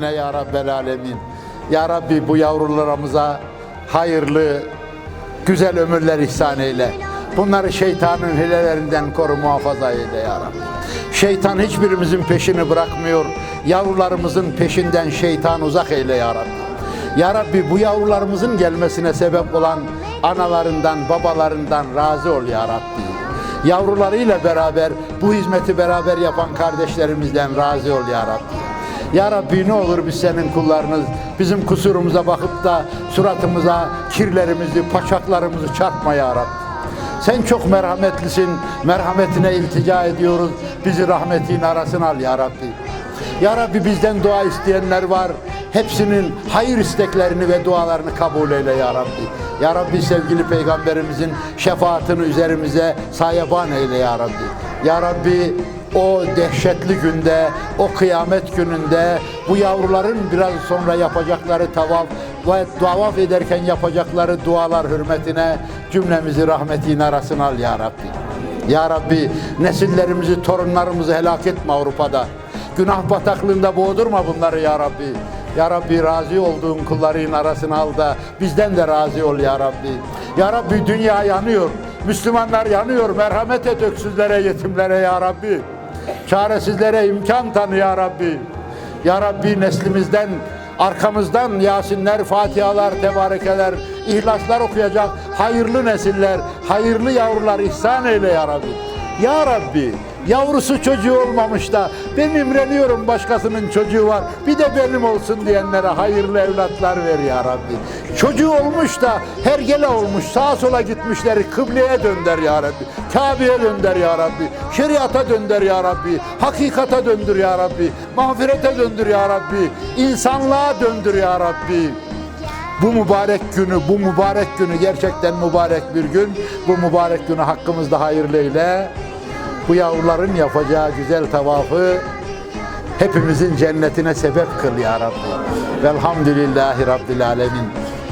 ya Rabbel Alemin. Ya Rabbi bu yavrularımıza hayırlı, güzel ömürler ihsan eyle. Bunları şeytanın hilelerinden koru muhafaza eyle ya Rabbi. Şeytan hiçbirimizin peşini bırakmıyor. Yavrularımızın peşinden şeytan uzak eyle ya Rabbi. Ya Rabbi bu yavrularımızın gelmesine sebep olan analarından, babalarından razı ol ya Rabbi. Yavrularıyla beraber bu hizmeti beraber yapan kardeşlerimizden razı ol ya Rabbi. Ya Rabbi ne olur biz senin kullarınız bizim kusurumuza bakıp da suratımıza kirlerimizi, paçaklarımızı çarpma ya Rabbi. Sen çok merhametlisin. Merhametine iltica ediyoruz. Bizi rahmetin arasına al ya Rabbi. Ya Rabbi bizden dua isteyenler var. Hepsinin hayır isteklerini ve dualarını kabul eyle ya Rabbi. Ya Rabbi sevgili peygamberimizin şefaatini üzerimize sayeban eyle ya Rabbi. Ya Rabbi o dehşetli günde, o kıyamet gününde bu yavruların biraz sonra yapacakları tavaf ve tavaf ederken yapacakları dualar hürmetine cümlemizi rahmetin arasına al ya Rabbi. Ya Rabbi nesillerimizi, torunlarımızı helak etme Avrupa'da. Günah bataklığında boğdurma bunları ya Rabbi. Ya Rabbi razı olduğun kulların arasına al da bizden de razı ol ya Rabbi. Ya Rabbi dünya yanıyor. Müslümanlar yanıyor. Merhamet et öksüzlere, yetimlere ya Rabbi. Çaresizlere imkan tanı ya Rabbi. Ya Rabbi neslimizden, arkamızdan Yasinler, Fatihalar, Tebarekeler, İhlaslar okuyacak hayırlı nesiller, hayırlı yavrular ihsan eyle ya Rabbi. Ya Rabbi, yavrusu çocuğu olmamış da ben imreniyorum başkasının çocuğu var bir de benim olsun diyenlere hayırlı evlatlar ver ya Rabbi. Çocuğu olmuş da hergele olmuş sağa sola gitmişleri kıbleye dönder ya Rabbi. Kabe'ye dönder ya Rabbi. Şeriata dönder ya Rabbi. Hakikata döndür ya Rabbi. Mağfirete döndür ya Rabbi. İnsanlığa döndür ya Rabbi. Bu mübarek günü, bu mübarek günü gerçekten mübarek bir gün. Bu mübarek günü hakkımızda hayırlı eyle. Bu yavruların yapacağı güzel tavafı hepimizin cennetine sebep kıl ya Rabbi. Velhamdülillahi Rabbil Alemin.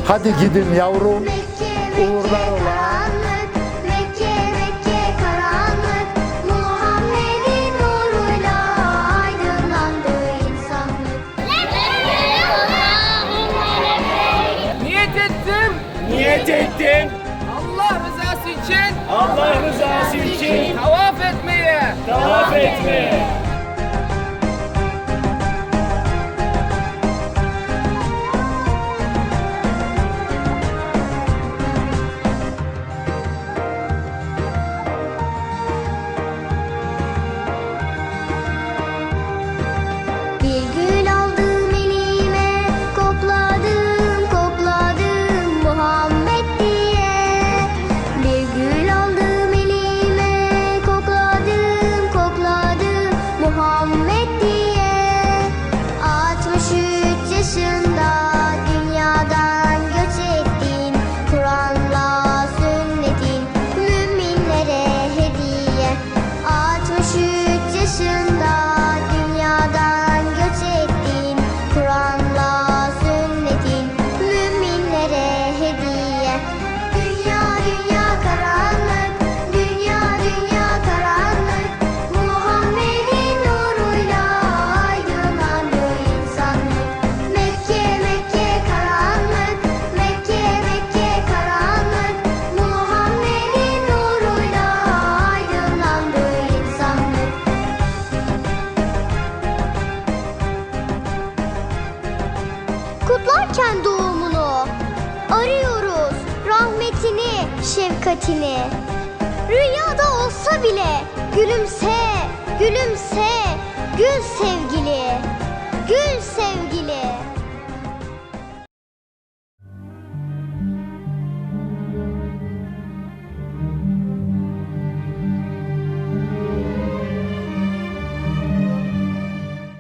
Hadi gidin yavrum. Uğurlar ola. Karanlık, Mekke, Mekke karanlık, Muhammed'in nuruyla aydınlandı insanlık. Niyet ettim. Niyet ettim Allah rızası için Allah tavaf arıyoruz rahmetini, şefkatini. Rüyada olsa bile gülümse, gülümse, gül sevgili.